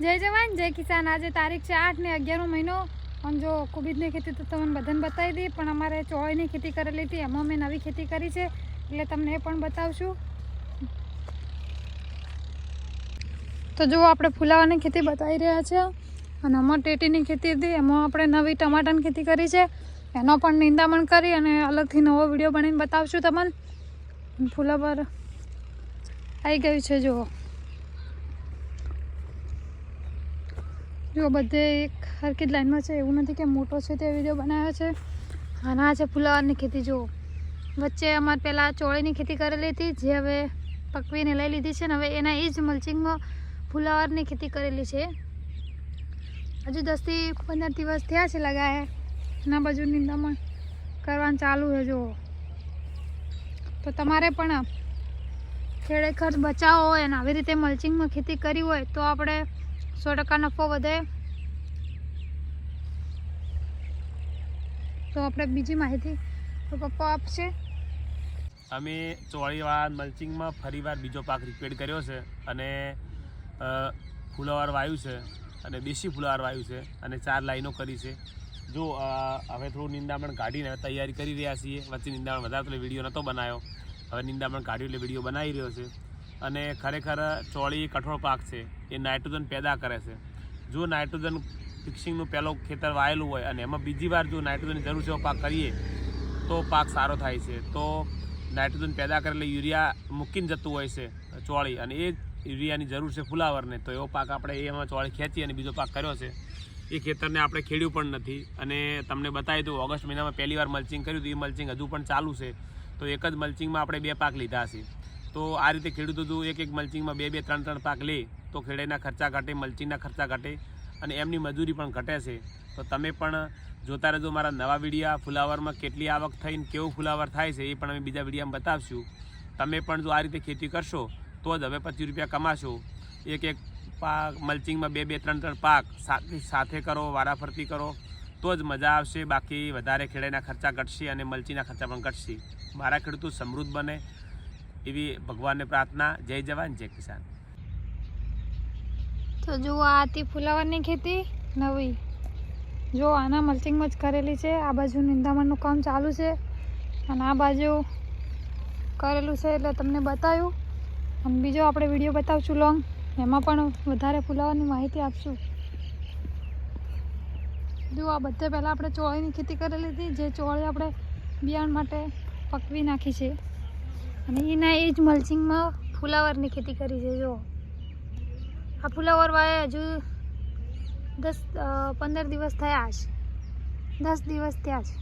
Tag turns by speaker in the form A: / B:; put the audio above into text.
A: જય જવાન, જય કિસાન. આજે તારીખ છે આઠ ને અગિયારમો મહિનો. પણ જો કોબીજની ખેતી તો તમને બધાને બતાવી દઈ પણ અમારે ચોળીની ખેતી કરેલી હતી, એમાં મેં નવી ખેતી કરી છે, એટલે તમને એ પણ બતાવશું. તો જુઓ, આપણે ફુલાવાની ખેતી બતાવી રહ્યા છે, અને અમાર ટેટીની ખેતી હતી, એમાં આપણે નવી ટમાટાની ખેતી કરી છે. એનો પણ નિંદામણ કરી અને અલગથી નવો વીડિયો બનાવીને બતાવશું તમને. ફૂલા પર આવી ગયું છે, જુઓ. જો બધે એક હરકી લાઈનમાં છે. એવું નથી કે મોટો છે તે વીડિયો બનાવ્યો છે. અને આ છે ફુલાવરની ખેતી, જુઓ. વચ્ચે અમારે પહેલાં ચોળીની ખેતી કરેલી હતી, જે હવે પકવીને લઈ લીધી છે ને હવે એના એ જ મલ્ચિંગમાં ફુલાવરની ખેતી કરેલી છે. હજુ દસથી પંદર દિવસ થયા છે લગાએ એના બાજુ નિંદામણ કરવાનું ચાલુ છે, જુઓ. તો તમારે પણ ખેડે ખર્ચ બચાવવો હોય અને આવી રીતે મલ્ચિંગમાં ખેતી કરી હોય તો આપણે સો ટકા નફો વધે. તો આપણે બીજી માહિતી તો પપ્પા આપશે.
B: અમે ચોળીવાળા મલ્ચિંગમાં ફરીવાર બીજો પાક રિપેર કર્યો છે અને ફૂલાવાર વાયુ છે અને દેશી ફુલાવાર વાયુ છે અને ચાર લાઈનો કરી છે. જો હવે થોડું નિંદામણ કાઢીને તૈયારી કરી રહ્યા છીએ. વચ્ચે નિંદામણ વધારે વીડિયો નહોતો બનાવ્યો. હવે નિંદામણ કાઢ્યું એટલે વીડિયો બનાવી રહ્યો છે. અને ખરેખર ચોળી કઠોળ પાક છે, એ નાઇટ્રોજન પેદા કરે છે. જો નાઇટ્રોજન ફિક્સિંગનું પહેલો ખેતર વાયેલું હોય અને એમાં બીજી વાર જો નાઇટ્રોજનની જરૂર છે પાક કરીએ, તો પાક સારો થાય છે. તો નાઇટ્રોજન પેદા કરે એટલે યુરિયા મૂકીને જતું હોય છે ચોળી અને એ યુરિયાની જરૂર છે ફુલાવરને, તો એવો પાક આપણે એમાં ચોળી ખેંચી અને બીજો પાક કર્યો છે. એ ખેતરને આપણે ખેડ્યું પણ નથી અને તમને બતાવી દઉં, ઓગસ્ટ મહિનામાં પહેલી વાર મલ્ચિંગ કર્યું હતું, એ મલ્ચિંગ હજુ પણ ચાલુ છે. તો એક જ મલ્ચિંગમાં આપણે બે પાક લીધા છે. તો આ રીતે ખેડૂતો એક એક મલ્ચિંગમાં બે બે ત્રણ ત્રણ પાક લે, તો ખેડાઈના ખર્ચા ઘટે, મલ્ચિંગના ખર્ચા ઘટે અને એમની મજૂરી પણ ઘટે છે. તો તમે પણ જોતા રહેજો મારા નવા વિડીયા, ફુલાવરમાં કેટલી આવક થઈને કેવું ફુલાવર થાય છે એ પણ અમે બીજા વિડીયામાં બતાવશું. તમે પણ જો આ રીતે ખેતી કરશો, તો જ હવે પચીસ રૂપિયા કમાશો. એક એક પાક, મલ્ચિંગમાં બે બે ત્રણ ત્રણ પાક સાથે કરો, વારાફરતી કરો, તો જ મજા આવશે. બાકી વધારે ખેડાઈના ખર્ચા ઘટશે અને મલ્ચીના ખર્ચા પણ ઘટશે. મારા ખેડૂતો સમૃદ્ધ બને. એવી ભગવાનને પ્રાર્થના, જય જવાન, જય કિસાન.
A: તો જુઓ આ હતી ફુલાવરની ખેતી, નવી. જો આના મલ્ચિંગમાં જ કરેલી છે, આ બાજુ નિંદામણનું કામ ચાલુ છે, અને આ બાજુ કરેલું છે એટલે તમને બતાવ્યું. અને બીજો આપણે વીડિયો બતાવશું લોંગ એમાં પણ વધારે ફુલાવાની માહિતી આપશું. જો આ બધે પહેલાં આપણે ચોળીની ખેતી કરેલી હતી, જે ચોળી આપણે બિયારણ માટે પકવી નાખી છે. અને એના એ જ મલ્ચિંગમાં ફુલાવરની ખેતી કરી છે, જો. આ ફુલાવર વાય હજુ દસ પંદર દિવસ થયા છે. દસ દિવસ થયા છે.